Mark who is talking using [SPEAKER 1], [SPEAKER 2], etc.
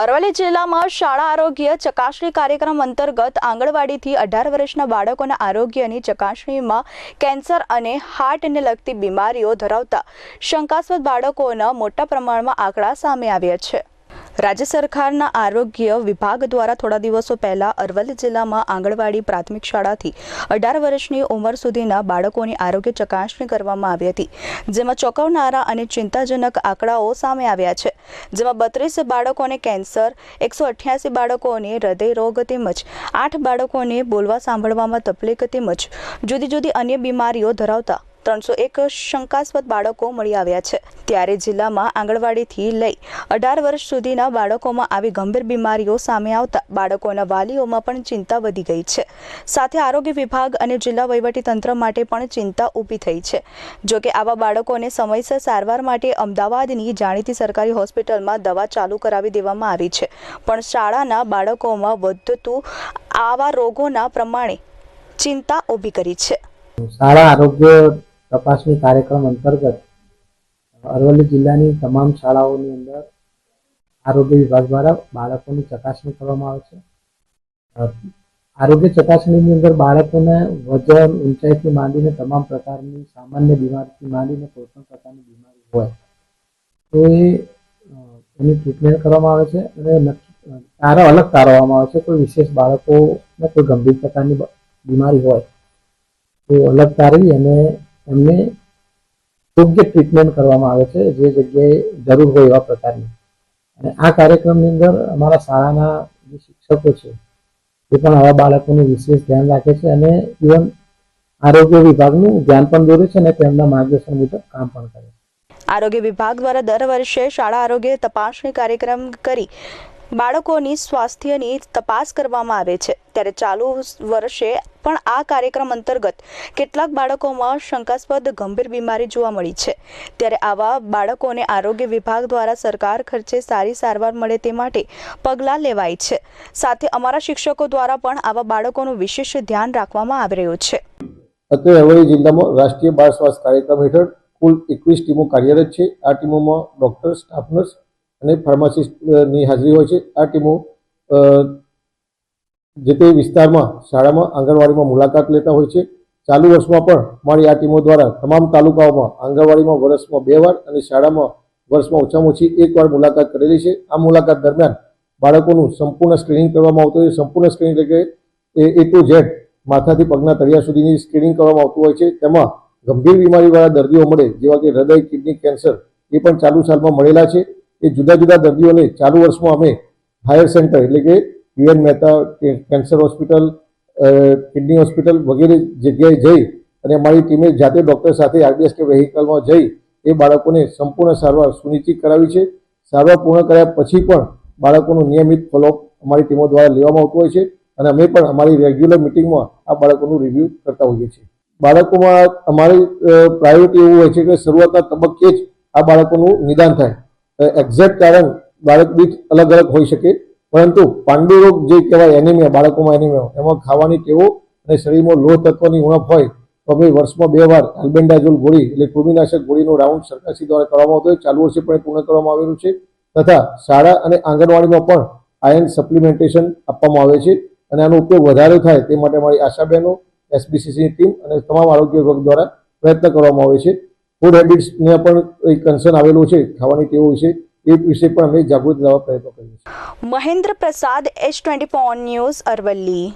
[SPEAKER 1] અરવલ્લી જિલ્લામાં શાળા આરોગ્ય ચકાસણી કાર્યક્રમ અંતર્ગત આંગણવાડીથી અઢાર વર્ષના બાળકોના આરોગ્યની ચકાસણીમાં કેન્સર અને હાર્ટને લગતી બીમારીઓ ધરાવતા શંકાસ્પદ બાળકોના મોટા પ્રમાણમાં આંકડા સામે આવ્યા છે. રાજ્ય સરકારના આરોગ્ય વિભાગ દ્વારા થોડા દિવસો પહેલા અરવલ્લી જિલ્લામાં આંગણવાડી પ્રાથમિક શાળાથી અઢાર વર્ષની ઉંમર સુધીના બાળકોની આરોગ્ય ચકાસણી કરવામાં આવી હતી, જેમાં ચોંકાવનારા અને ચિંતાજનક આંકડાઓ સામે આવ્યા છે, જેમાં બત્રીસ બાળકોને કેન્સર, એકસો અઠ્યાસી બાળકોને હૃદય રોગ તેમજ આઠ બાળકોને બોલવા સાંભળવામાં તકલીફ તેમજ જુદી જુદી અન્ય બીમારીઓ ધરાવતા ત્રણસો એક શંકાસ્પદ બાળકો મળી આવ્યા છે. ત્યારે જિલ્લામાં આંગણવાડીથી લઈ અઢાર વર્ષ સુધીના બાળકોમાં આવી ગંભીર બીમારીઓ સામે આવતા બાળકોના વાલીઓમાં પણ ચિંતા વધી ગઈ છે. સાથે આરોગ્ય વિભાગ અને જિલ્લા વહીવટી તંત્ર માટે પણ ચિંતા ઊભી થઈ છે. જોકે આવા બાળકોને સમયસર સારવાર માટે અમદાવાદની જાણીતી સરકારી હોસ્પિટલમાં દવા ચાલુ કરાવી દેવામાં આવી છે. પણ શાળાના બાળકોમાં વધતું આવા રોગોના પ્રમાણે ચિંતા ઊભી કરી છે.
[SPEAKER 2] શાળા આરોગ્ય તપાસણી કાર્યક્રમ અંતર્ગત અરવલ્લી જિલ્લાની તમામ શાળાઓની અંદર આરોગ્ય વિભાગ દ્વારા બાળકોની ચકાસણી કરવામાં આવે છે. આરોગ્ય ચકાસણીની અંદર બાળકોને વજન ઊંચાઈથી માંડીને તમામ પ્રકારની સામાન્ય બીમારીથી માંડીને કોઈ પ્રકારની બીમારી હોય તો એની ટ્રીટમેન્ટ કરવામાં આવે છે અને તારા અલગ તારવવામાં આવે છે. કોઈ વિશેષ બાળકોને કોઈ ગંભીર પ્રકારની બીમારી હોય તો અલગ તારવી અને એમને યોગ્ય ટ્રીટમેન્ટ કરવામાં આવે છે, જે જગ્યાએ જરૂર હોય એવા પ્રકારની. અને આ કાર્યક્રમની અંદર અમારા શાળાના જે શિક્ષકો છે, એ પણ આવા બાળકોનું વિશેષ ધ્યાન રાખે છે અને ઇવન આરોગ્ય વિભાગનું ધ્યાન પણ દોરે છે અને તેમના માર્ગદર્શન મુજબ કામ પણ કરે છે.
[SPEAKER 1] આરોગ્ય વિભાગ દ્વારા દર વર્ષે શાળા આરોગ્ય તપાસણી કાર્યક્રમ કરી બાળકોની સ્વાસ્થ્યની તપાસ કરવામાં આવે છે. ત્યારે ચાલુ વર્ષે પણ આ કાર્યક્રમ અંતર્ગત કેટલાક બાળકોમાં શંકાસ્પદ ગંભીર બીમારી જોવા મળી છે. ત્યારે આવા બાળકોને આરોગ્ય વિભાગ દ્વારા સરકાર ખર્ચે સારી સારવાર મળે તે માટે પગલાં લેવાય છે. સાથે અમારા શિક્ષકો દ્વારા પણ આવા બાળકોનું વિશેષ ધ્યાન રાખવામાં આવી રહ્યું છે.
[SPEAKER 3] અત્યારે અરવલ્લી જિલ્લામાં રાષ્ટ્રીય બાળ સ્વાસ્થ્ય કાર્યક્રમ હેઠળ કુલ એકવીસ ટીમો કાર્યરત છે. આ ટીમોમાં ડોક્ટર, સ્ટાફ, નર્સ અને ફાર્માસિસ્ટની હાજરી હોય છે. આ ટીમો જે તે વિસ્તારમાં, શાળામાં, આંગણવાડીમાં મુલાકાત લેતા હોય છે. ચાલુ વર્ષમાં પણ મારી આ ટીમો દ્વારા તમામ તાલુકાઓમાં આંગણવાડીમાં વર્ષમાં બે વાર અને શાળામાં વર્ષમાં ઓછામાં ઓછી એક વાર મુલાકાત કરેલી છે. આ મુલાકાત દરમિયાન બાળકોનું સંપૂર્ણ સ્ક્રીનિંગ કરવામાં આવતું હોય સંપૂર્ણ સ્ક્રીનિંગ એટલે કે એ ટુ ઝેડ માથાથી પગના તળિયા સુધીની સ્ક્રીનિંગ કરવામાં આવતું હોય છે. તેમાં ગંભીર બીમારીવાળા દર્દીઓ મળે, જેવા કે હૃદય, કિડની કેન્સર, એ પણ ચાલુ સાલમાં મળેલા છે. એ જુદા જુદા દર્દીઓને ચાલુ વર્ષમાં અમે હાયર સેન્ટર એટલે કે UN Mehta cancer hospital kidney hospital વગેરે જગ્યાએ જઈ અને અમારી ટીમે જાતે ડૉક્ટર સાથે આરબીએસ કે વેહિકલમાં જઈ એ બાળકોને સંપૂર્ણ સારવાર સુનિશ્ચિત કરાવી છે. સારવાર પૂર્ણ કર્યા પછી પણ બાળકોનું નિયમિત ફોલોઅપ અમારી ટીમો દ્વારા લેવામાં આવતું હોય છે અને અમે પણ અમારી રેગ્યુલર મિટિંગમાં આ બાળકોનું રિવ્યૂ કરતા હોઈએ છીએ. બાળકોમાં અમારી પ્રાયોરિટી એવું હોય છે કે શરૂઆતના તબક્કે જ આ બાળકોનું નિદાન થાય. એક્ઝેક્ટ કારણ બાળક દીઠ અલગ અલગ હોઈ શકે. પરંતુ પાંડુ રોગ જે કહેવાય એનિમિયા બાળકોમાં એનિમિયા એમાં ખાવાની ટેવો અને શરીરમાં લોહ તત્વની ઉણપ હોય, તો અમે વર્ષમાં બે વાર એલ્બેન્ડાઝોલ ગોળી એટલે કૃમિનાશક ગોળીનો રાઉન્ડ સરકારશ્રી દ્વારા કરવામાં આવતો હોય. ચાલુ વર્ષે પણ પૂર્ણ કરવામાં આવેલું છે. તથા શાળા અને આંગણવાડીમાં પણ આયન સપ્લિમેન્ટેશન આપવામાં આવે છે અને આનો ઉપયોગ વધારે થાય તે માટે અમારી આશાબહેનો એસબીસીસીની ટીમ અને તમામ આરોગ્ય વિભાગ દ્વારા પ્રયત્ન કરવામાં આવે છે. ફૂડ હેબિટ્સને પણ કન્સર્ન આવેલું છે, ખાવાની ટેવો વિશે, એ વિશે પણ અમે જાગૃત લાવવા પ્રયત્નો કરીએ છીએ.
[SPEAKER 1] Mahendra Prasad H twenty news Aravalli.